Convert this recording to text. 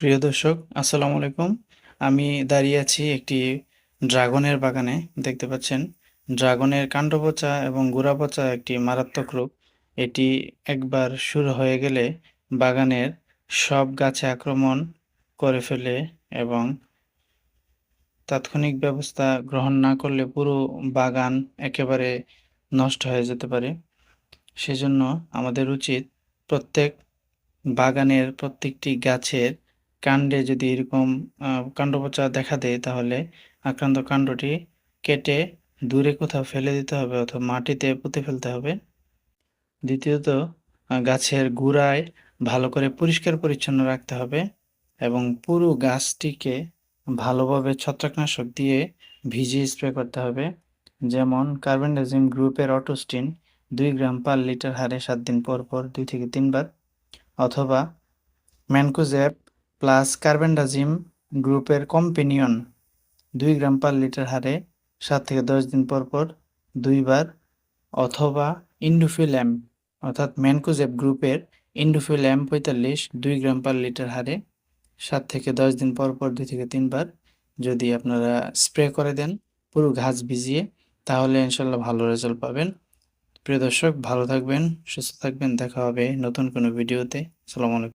প্রিয় দর্শক, আসসালামু আলাইকুম। আমি দাঁড়িয়ে আছি একটি ড্রাগনের বাগানে, দেখতে পাচ্ছেন। ড্রাগনের কাণ্ড পচা এবং গোড়া পচা একটি মারাত্মক রোগ। এটি একবার শুরু হয়ে গেলে বাগানের সব গাছে আক্রমণ করে ফেলে এবং তাৎক্ষণিক ব্যবস্থা গ্রহণ না করলে পুরো বাগান একেবারে নষ্ট হয়ে যেতে পারে। সেজন্য আমাদের উচিত প্রত্যেক বাগানের প্রত্যেকটি গাছের কাণ্ডে যদি এরকম আহ, কাণ্ড পচা দেখা দেয় তাহলে আক্রান্ত কাণ্ডটি কেটে দূরে কোথাও ফেলে দিতে হবে অথবা মাটিতে পুঁতে ফেলতে হবে। দ্বিতীয়ত গাছের গোড়ায় ভালো করে পরিষ্কার পরিচ্ছন্ন রাখতে হবে এবং পুরো গাছটিকে ভালোভাবে ছত্রাকনাশক দিয়ে ভিজিয়ে স্প্রে করতে হবে। যেমন কার্বেন্ডাজিম গ্রুপের অটোস্টিন দুই গ্রাম পার লিটার হারে সাত দিন পর পর দুই থেকে তিনবার অথবা ম্যানকোজ্যাপ প্লাস কার্বেন্ডাজিম গ্রুপের কম্পেনিয়ন দুই গ্রাম পার লিটার হারে সাত থেকে দশ দিন পর পর দুইবার অথবা ইন্ডোফিল্যাম অর্থাৎ ম্যানকোজেব গ্রুপের ইন্ডোফিল্যাম পঁয়তাল্লিশ দুই গ্রাম পার লিটার হারে সাত থেকে দশ দিন পর পর দুই থেকে তিনবার যদি আপনারা স্প্রে করে দেন পুরো ঘাস ভিজিয়ে, তাহলে ইনশাল্লাহ ভালো রেজাল্ট পাবেন। প্রিয় দর্শক, ভালো থাকবেন, সুস্থ থাকবেন, দেখা হবে নতুন কোনো ভিডিওতে। সালাম আলাইকুম।